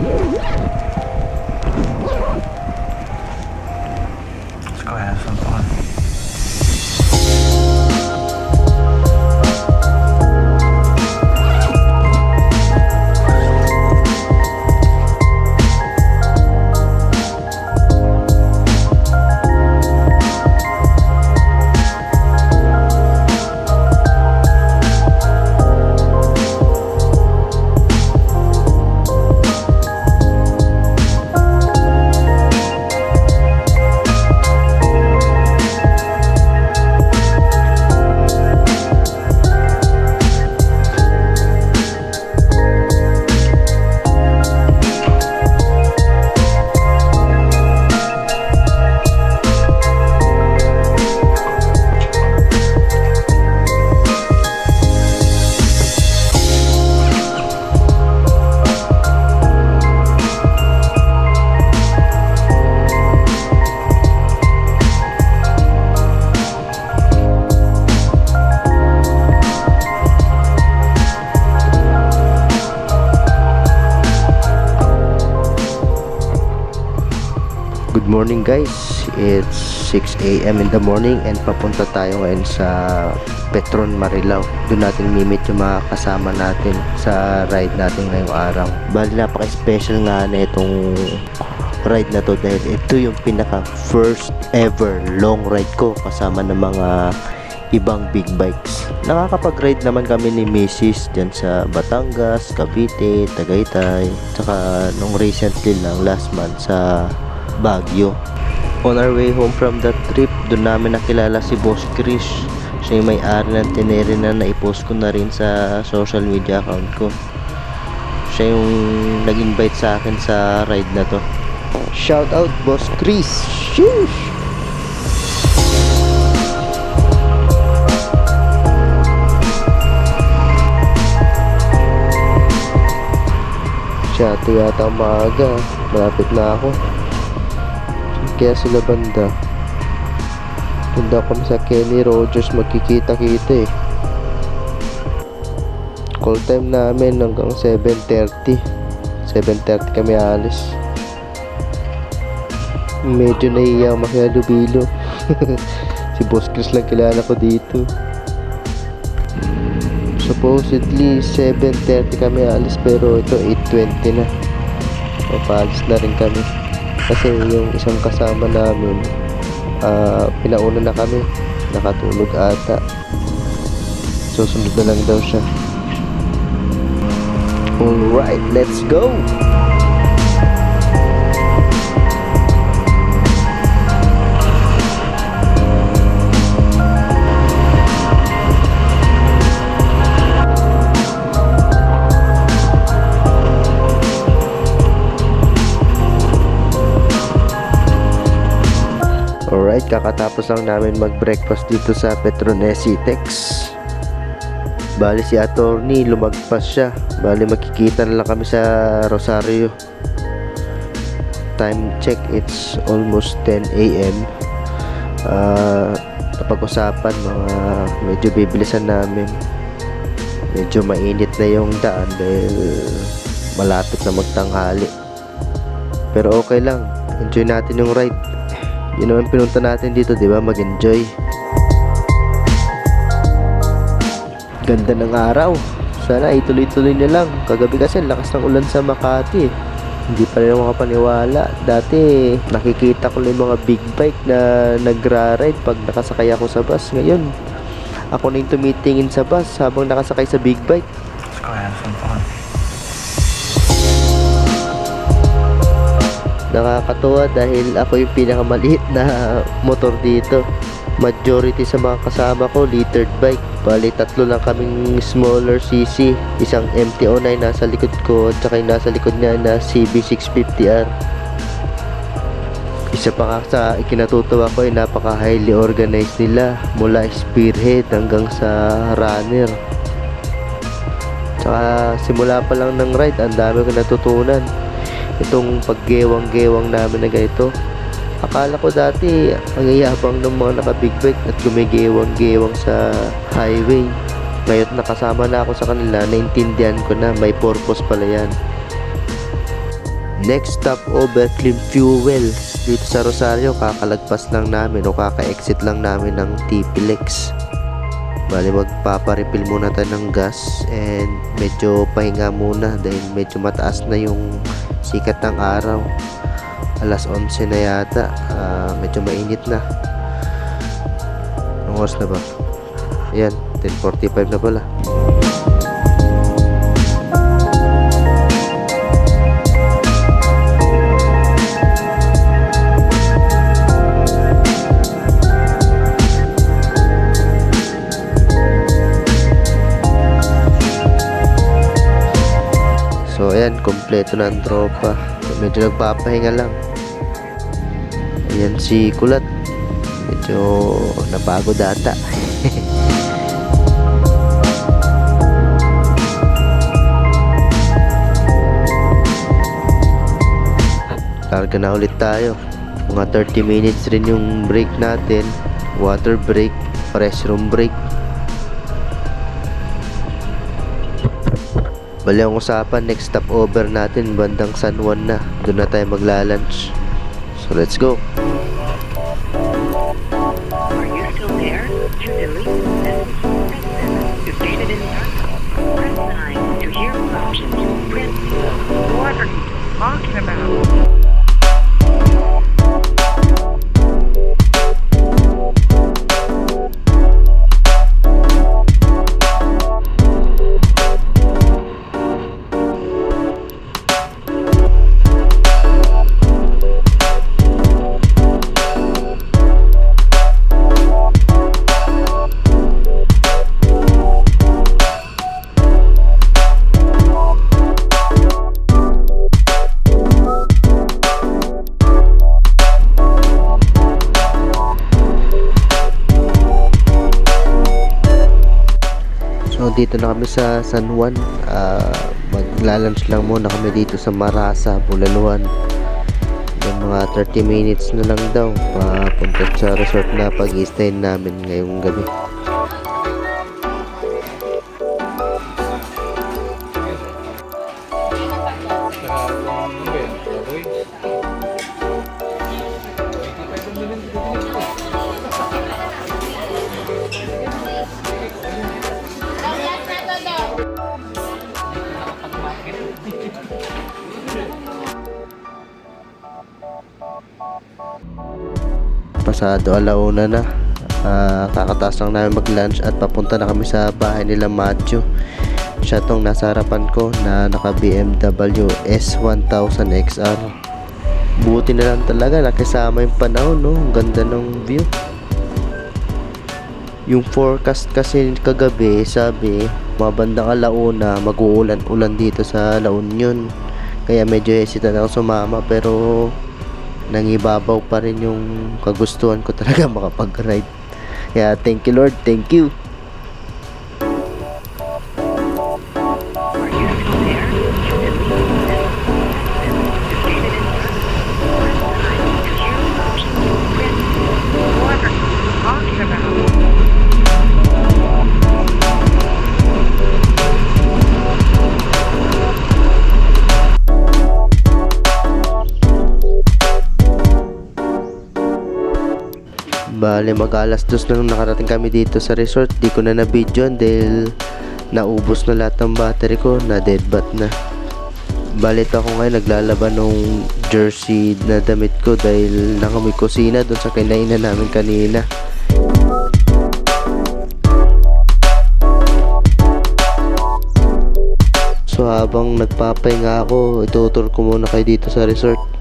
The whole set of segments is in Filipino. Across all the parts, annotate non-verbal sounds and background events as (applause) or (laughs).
Yeah. Guys, it's 6 a.m. in the morning and papunta tayo ngayon sa Petron Marilao. Doon natin mimit yung mga kasama natin sa ride natin ngayong araw. Bali napaka-special nga na itong ride na to dahil ito yung pinaka first ever long ride ko kasama ng mga ibang big bikes. Nakakapag-ride naman kami ni Mrs. dyan sa Batangas, Cavite, Tagaytay, tsaka nung recently lang last month sa Baguio. On our way home from that trip, doon namin nakilala si Boss Chris. Siya yung may-ari ng tinere na naipost ko na rin sa social media account ko. Siya yung nag-invite sa akin sa ride na to. Shout out Boss Chris! Sheesh! Ito yata ang maaga. Malapit na ako. Kaya sila banda. Punta kami sa Kenny Rogers magkikita-kita eh. Call time namin hanggang 7.30. 7.30 kami alis. Medyo naiiyak makihalubilo. (laughs) si Boss Chris lang kilala ko dito. Supposedly 7.30 kami alis pero ito 8.20 na. Papalis na rin kami. Kasi yung isang kasama namin, ah, pinauna na kami. Nakatulog ata. Susunod na lang daw siya. Alright, let's go! Alright, kakatapos lang namin mag-breakfast dito sa Petronesi Tex. Bali si attorney, lumagpas siya. Bali makikita na lang kami sa Rosario. Time check, it's almost 10 a.m. Ah, napag-usapan mga medyo bibilisan namin. Medyo mainit na yung daan dahil malapit na magtanghali. Pero okay lang, enjoy natin yung ride. Yun naman pinunta natin dito, di ba? Mag-enjoy. Ganda ng araw. Sana ituloy-tuloy na lang. Kagabi kasi lakas ng ulan sa Makati. eh. Hindi pa rin ako makapaniwala. Dati nakikita ko lang yung mga big bike na nagra-ride pag nakasakay ako sa bus. Ngayon, ako na yung tumitingin sa bus habang nakasakay sa big bike. Let's go have some fun. Nakakatuwa dahil ako yung pinakamaliit na motor dito. Majority sa mga kasama ko, littered bike. Bali, tatlo lang kaming smaller CC. Isang MT-09 nasa likod ko at saka yung nasa likod niya na CB650R. Isa pa nga sa ikinatutuwa ko ay napaka highly organized nila mula spearhead hanggang sa runner. Tsaka simula pa lang ng ride, ang dami ko natutunan itong paggewang-gewang namin na ganito. Akala ko dati ang yayabang ng mga naka-big bike at gumigewang-gewang sa highway. Ngayon nakasama na ako sa kanila, naintindihan ko na may purpose pala yan. Next stop over Clean Fuel. Dito sa Rosario, kakalagpas lang namin o kaka-exit lang namin ng TPLEX. Bali magpaparefill muna tayo ng gas and medyo pahinga muna dahil medyo mataas na yung sikat ng araw. Alas 11 na yata. Ah, medyo mainit na. Anong oras na ba? Ayan, 10.45 na pala. Ayan, kompleto na ang tropa. Medyo nagpapahinga lang. Ayan si Kulat. Medyo napagod ata. (laughs) Larga na ulit tayo. Mga 30 minutes rin yung break natin. Water break, restroom break. Bali ang usapan, next stop over natin bandang San Juan na. Doon na tayo magla-lunch. So let's go. Are you still there? To delete message, press 7. To save it in dito na kami sa San Juan. Ah, magla-lunch lang muna kami dito sa Marasa, Bulaluan. Yung mga 30 minutes na lang daw papunta sa resort na pag-stay namin ngayong gabi. Pasado alauna na. Ah, kakataas lang namin mag-lunch at papunta na kami sa bahay nila Macho. Siya tong nasa harapan ko na naka BMW S1000 XR. Buti na lang talaga nakisama yung panahon no. Ang ganda ng view. Yung forecast kasi kagabi sabi mga bandang alauna mag-uulan-ulan dito sa La Union. Kaya medyo hesitant ako sumama pero nangibabaw pa rin yung kagustuhan ko talaga (laughs) makapag-ride. Kaya thank you Lord, thank you. Bale mag alas dos na nung nakarating kami dito sa resort. Di ko na na-video dahil naubos na lahat ng battery ko. Na dead bat na. Balit ako ngayon naglalaban ng jersey na damit ko dahil nakamoy kusina doon sa kinainan namin kanina. So habang nagpapahinga ako, itutur ko muna kayo dito sa resort.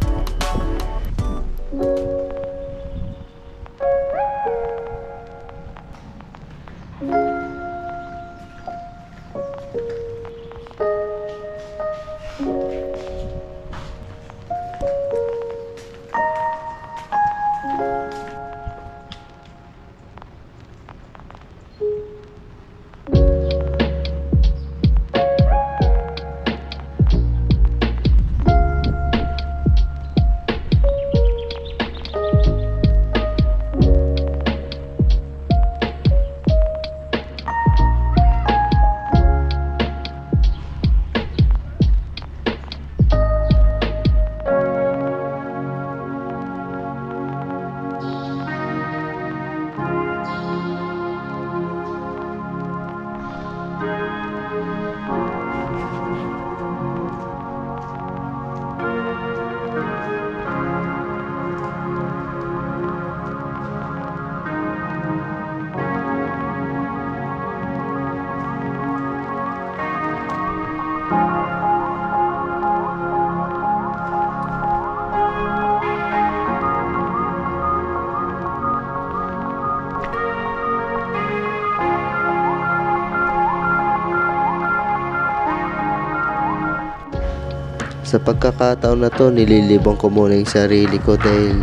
Sa pagkakataon na to, nililibang ko muna yung sarili ko dahil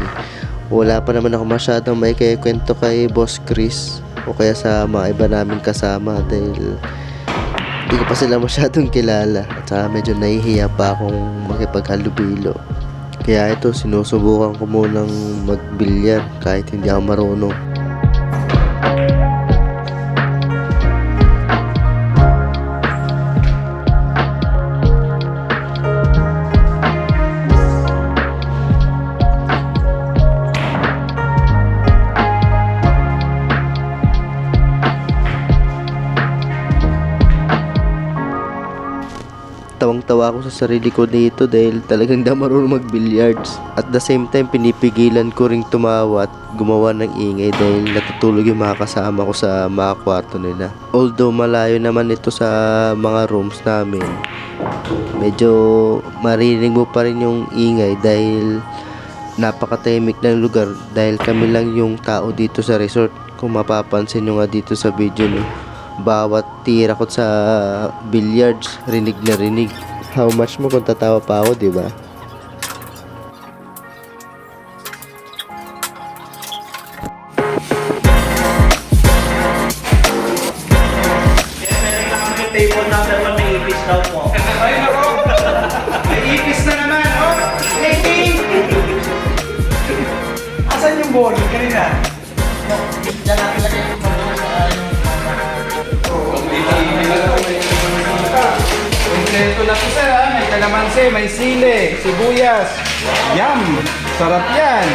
wala pa naman ako masyadong may kwento kay Boss Chris o kaya sa mga iba namin kasama dahil hindi ko pa sila masyadong kilala at saka medyo nahihiya pa akong makipaghalubilo. Kaya ito, sinusubukan ko munang magbilyar kahit hindi ako marunong. Natutuwa ako sa sarili ko dito dahil talagang marunong mag-billiards. At the same time, pinipigilan ko ring tumawa at gumawa ng ingay dahil natutulog yung mga kasama ko sa mga kwarto nila. Although malayo naman ito sa mga rooms namin, medyo marinig mo pa rin yung ingay dahil napakatahimik ng lugar dahil kami lang yung tao dito sa resort. Kung mapapansin nyo nga dito sa video nyo, bawat tira ko sa billiards, rinig na rinig. How much mo kung tatawa pa ako, di ba? Kalamansi, may sile, sibuyas. Yum! Sarap yan!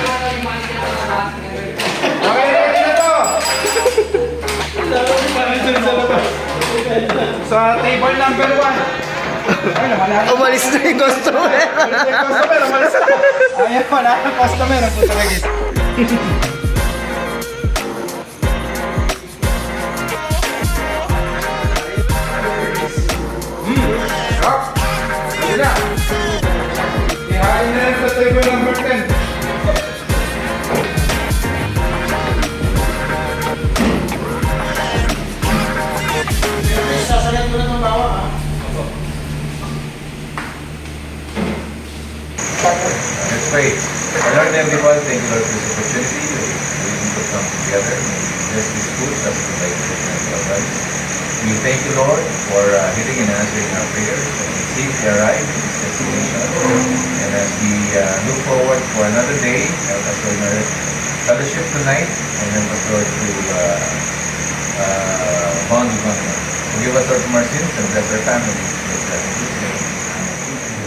Okay, ready na to! Sa table number one. Ay, nawala na. Umalis na yung customer! Umalis na yung customer. Ayaw, wala ang customer. Ang puto Ihain na yan sa table number 10. Sasagat ko na itong bawa ha. Let's pray. Our Lord and Heavenly Father, thank you Lord for this opportunity. We could come together and bless this food as we like to our lives. We thank you Lord for uh, hearing and answering our prayers. And we safely arrive at this destination. And as we uh, look forward for another day, help us Lord in fellowship tonight and help us Lord to uh, uh, bond with one another. Forgive us our sins and bless our families.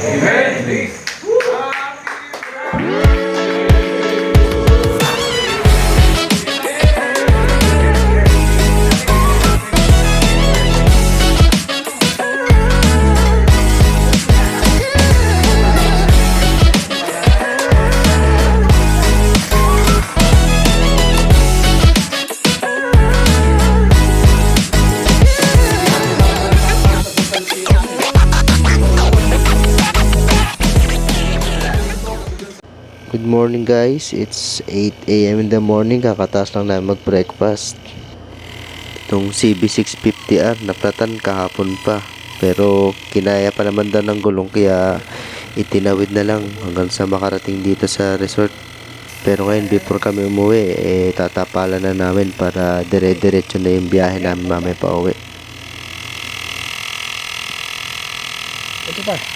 Name. Amen. Please. Morning guys, it's 8am in the morning, kakataas lang namin mag-breakfast. Itong CB650R, naplatan kahapon pa. Pero kinaya pa naman daw ng gulong kaya itinawid na lang hanggang sa makarating dito sa resort. Pero ngayon before kami umuwi, eh tatapalan na namin para dire-diretso na yung biyahe namin mamaya pa uwi. Ito pa.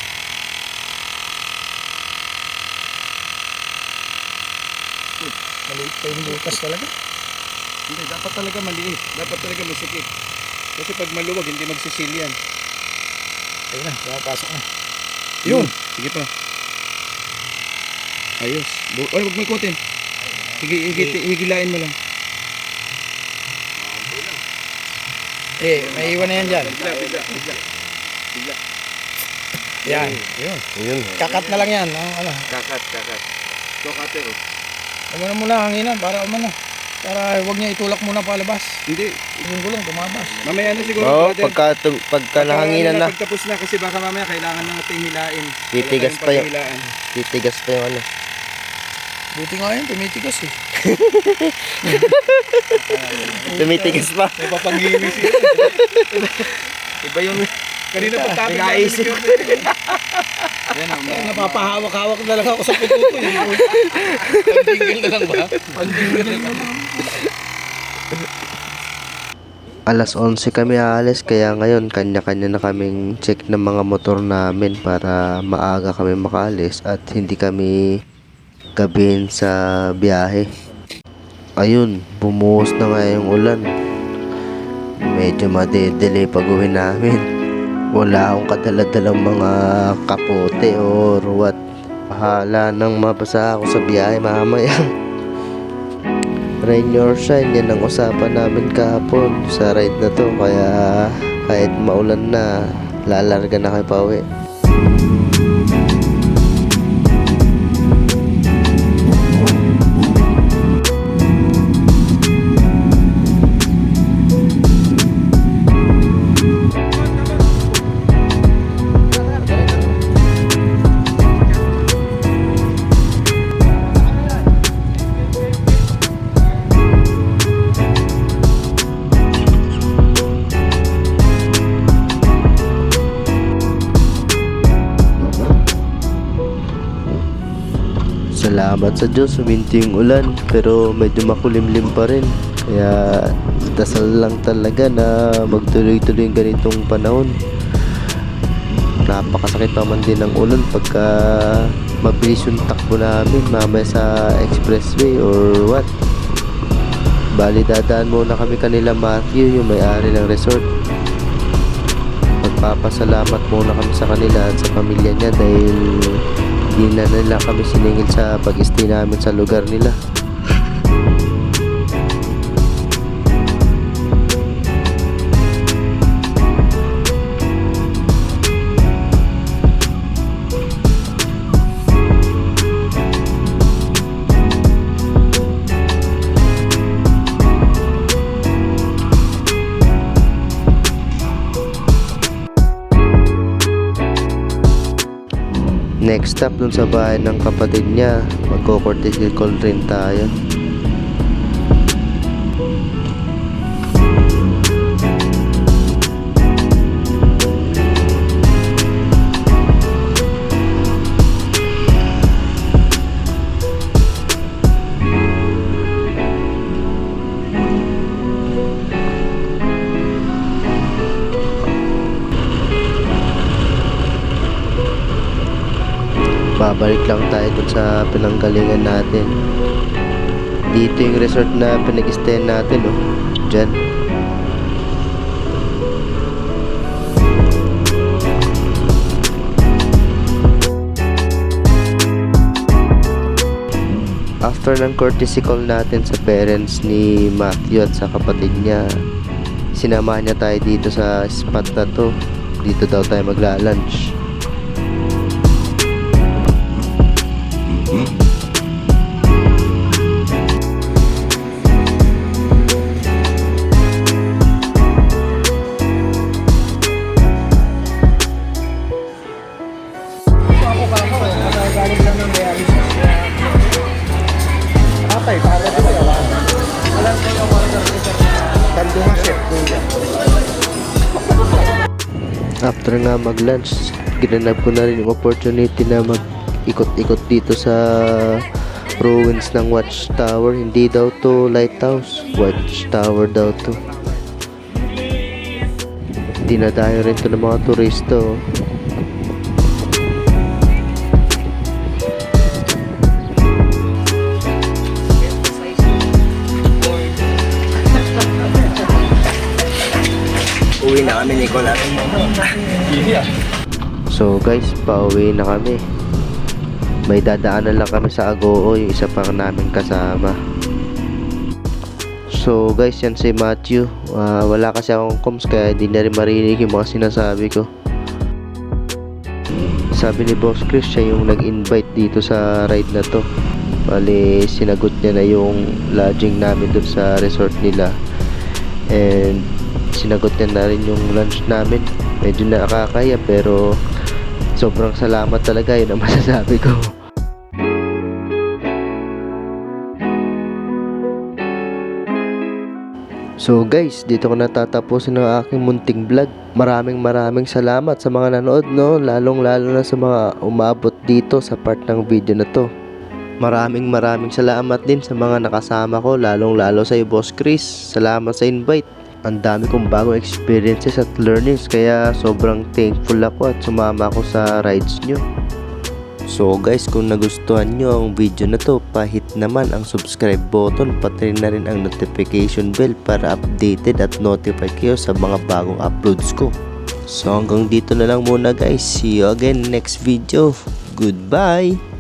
Maliit pa yung butas talaga. Hindi, dapat talaga maliit. Dapat talaga masikip. Kasi pag maluwag, hindi magsisil yan. Ayun na, pumapasok na. Yun! Sige pa. Ayos. Bu- Oy, huwag mo ikutin. Higi, higi, higilain mo lang. Eh, may iwan na yan dyan. Bigla, bigla, bigla. Bigla. Yan. Yun. Kakat na lang yan. Ang, ano, Kakat, kakat. So, cutter, oh. Umano muna hanginan para umano. Para huwag niya itulak muna palabas. Hindi. Yung gulong tumabas. Mamaya na siguro. Oo, brother. pagka, pagka nahanginan na, Pagtapos na kasi baka mamaya kailangan na natin hilain. Titigas pa yun. paghilaan. titigas pa yung ano. Buti nga yun, tumitigas eh. (laughs) Tumitigas pa. Napapangiwis (laughs) yun. Iba yung... Kanina pa tapos Nag-aisip. Yan ang napapahawak-hawak na lang ako sa pututo. eh. Pandinggil na lang ba? Pandinggil na lang. Alas 11 kami aalis kaya ngayon kanya-kanya na kaming check ng mga motor namin para maaga kami makaalis at hindi kami gabihin sa biyahe. Ayun, bumuhos na nga yung ulan. Medyo madedelay pag uwi namin. Wala akong kadaladalang mga kapote or what. Bahala nang mabasa ako sa biyahe mamaya. (laughs) Rain or shine, yan ang usapan namin kahapon sa ride na to. Kaya kahit maulan na, lalarga na kayo pa uwi. Salamat sa Diyos, huminto yung ulan pero medyo makulimlim pa rin. Kaya dasal lang talaga na magtuloy-tuloy yung ganitong panahon. Napakasakit naman din ng ulan pagka mabilis yung takbo namin mamaya sa expressway or what. Bali dadaan muna kami kanila Matthew, yung may-ari ng resort. Magpapasalamat muna kami sa kanila at sa pamilya niya dahil hindi na nila kami siningil sa pag-stay namin sa lugar nila. Next stop dun sa bahay ng kapatid niya, magko-courtesy call rin tayo. Babalik lang tayo dun sa pinanggalingan natin. Dito yung resort na pinag natin oh. Dyan after ng courtesy call natin sa parents ni Matthew at sa kapatid niya sinamahan niya tayo dito sa spot na to. Dito daw tayo magla-lunch after nga mag-lunch, ginanap ko na rin yung opportunity na mag-ikot-ikot dito sa ruins ng watchtower. Hindi daw to lighthouse, watchtower daw to. Dinadayo rin to ng mga turista. oh. Uwi na kami ni Nicolas. So guys, pauwi na kami. May dadaanan lang kami sa Agoo, yung isa pang namin kasama. So guys, yan si Matthew. Ah, wala kasi akong comms kaya hindi na rin marinig yung mga sinasabi ko. Sabi ni Boss Chris, siya yung nag-invite dito sa ride na to. Bali, sinagot niya na yung lodging namin dun sa resort nila. And sinagot niya na rin yung lunch namin. Medyo nakakaya pero sobrang salamat talaga yun ang (laughs) masasabi ko. So guys, dito ko natatapusin ang aking munting vlog. Maraming maraming salamat sa mga nanood no, lalong lalo na sa mga umabot dito sa part ng video na to. Maraming maraming salamat din sa mga nakasama ko, lalong lalo sa iyo Boss Chris. Salamat sa invite. Ang dami kong bagong experiences at learnings kaya sobrang thankful ako at sumama ako sa rides nyo. So guys, kung nagustuhan nyo ang video na to, pahit naman ang subscribe button pati na rin ang notification bell para updated at notify kayo sa mga bagong uploads ko. So hanggang dito na lang muna guys. See you again next video. Goodbye!